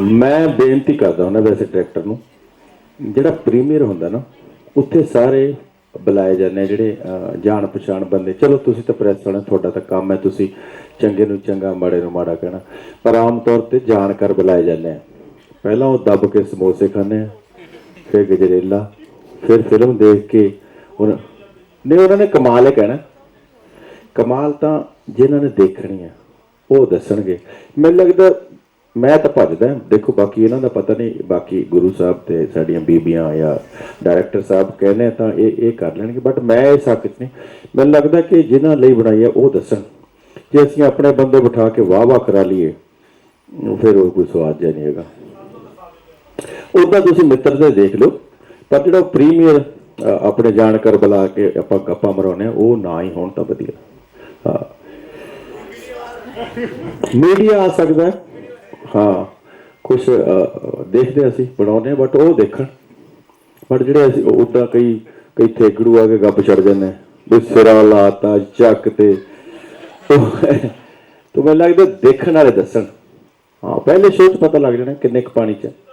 ਮੈਂ ਬੇਨਤੀ ਕਰਦਾ ਹਾਂ ਵੈਸੇ ਡਾਇਰੈਕਟਰ ਨੂੰ, ਜਿਹੜਾ ਪ੍ਰੀਮੀਅਰ ਹੁੰਦਾ ਨਾ, ਉੱਥੇ ਸਾਰੇ ਬੁਲਾਏ ਜਾਂਦੇ ਆ ਜਿਹੜੇ ਜਾਣ ਪਛਾਣ ਬੰਦੇ। ਚਲੋ ਤੁਸੀਂ ਤਾਂ ਪ੍ਰੈਸ ਵਾਲੇ ਤੁਹਾਡਾ ਤਾਂ ਕੰਮ ਹੈ, ਤੁਸੀਂ ਚੰਗੇ ਨੂੰ ਚੰਗਾ, ਮਾੜੇ ਨੂੰ ਮਾੜਾ ਕਹਿਣਾ। ਪਰ ਆਮ ਤੌਰ ਤੇ ਜਾਣਕਾਰ ਬੁਲਾਏ ਜਾਂਦੇ ਆ। ਪਹਿਲਾਂ ਉਹ ਦੱਬ ਕੇ ਸਮੋਸੇ ਖਾਂਦੇ ਆ, ਫਿਰ ਗਜਰੇਲਾ, ਫਿਰ ਫਿਲਮ ਦੇਖ ਕੇ ਉਹ ਨਹੀਂ, ਉਹਨਾਂ ਨੇ ਕਮਾਲ ਹੈ ਕਹਿਣਾ। ਕਮਾਲ ਤਾਂ ਜਿਨ੍ਹਾਂ ਨੇ ਦੇਖਣੀ ਆ। ਉਹ ਦੱਸਣਗੇ। ਮੈਨੂੰ ਲੱਗਦਾ, ਮੈਂ ਤਾਂ ਭੱਜਦਾ। ਦੇਖੋ, ਬਾਕੀ ਇਹਨਾਂ ਦਾ ਪਤਾ ਨਹੀਂ, ਬਾਕੀ ਗੁਰੂ ਸਾਹਿਬ ਤੇ ਸਾਡੀਆਂ ਬੀਬੀਆਂ ਜਾਂ ਡਾਇਰੈਕਟਰ ਸਾਹਿਬ ਕਹਿੰਦੇ ਤਾਂ ਇਹ ਇਹ ਕਰ ਲੈਣਗੇ। ਬਟ ਮੈਂ ਇਹ ਹੱਕ 'ਚ ਨਹੀਂ। ਮੈਨੂੰ ਲੱਗਦਾ ਕਿ ਜਿਨ੍ਹਾਂ ਲਈ ਬਣਾਈ ਹੈ ਉਹ ਦੱਸਣ। ਜੇ ਅਸੀਂ ਆਪਣੇ ਬੰਦੇ ਬਿਠਾ ਕੇ ਵਾਹ ਵਾਹ ਕਰਾ ਲਈਏ, ਫਿਰ ਉਹ ਕੋਈ ਸਵਾਦ ਜਿਹਾ ਨਹੀਂ ਹੈਗਾ। ਉਦਾਂ ਤੁਸੀਂ ਮਿੱਤਰ ਦੇ ਦੇਖ ਲਓ। ਪਰ ਜਿਹੜਾ ਪ੍ਰੀਮੀਅਰ ਆਪਣੇ ਜਾਣਕਾਰ ਬੁਲਾ ਕੇ ਆਪਾਂ ਗੱਪਾਂ ਮਰਾਉਂਦੇ ਆ, ਉਹ ਨਾ ਹੀ ਹੋਣ ਤਾਂ ਵਧੀਆ। ਮੀਡੀਆ ਆ ਸਕਦਾ ਹਾਂ। ਕੁਝ ਦੇਖਦੇ ਅਸੀਂ ਬਣਾਉਂਦੇ ਬਟ ਉਹ ਦੇਖਣ। ਬਟ ਜਿਹੜੇ ਅਸੀਂ ਉਦਾਂ ਕਈ ਕਈ ਥੇਗੜੂ ਆ ਕੇ ਗੱਪ ਛੱਡ ਜਾਂਦੇ ਆ, ਵੀ ਸਿਰਾ ਲਾਤਾ ਚੱਕ ਤੇ। ਤੋ ਮੈਨੂੰ ਲੱਗਦਾ ਦੇਖਣ ਵਾਲੇ ਦੱਸਣ। ਹਾਂ ਪਹਿਲੇ ਸ਼ੋਅ 'ਚ ਪਤਾ ਲੱਗ ਜਾਣਾ ਕਿੰਨੇ ਕੁ ਪਾਣੀ 'ਚ।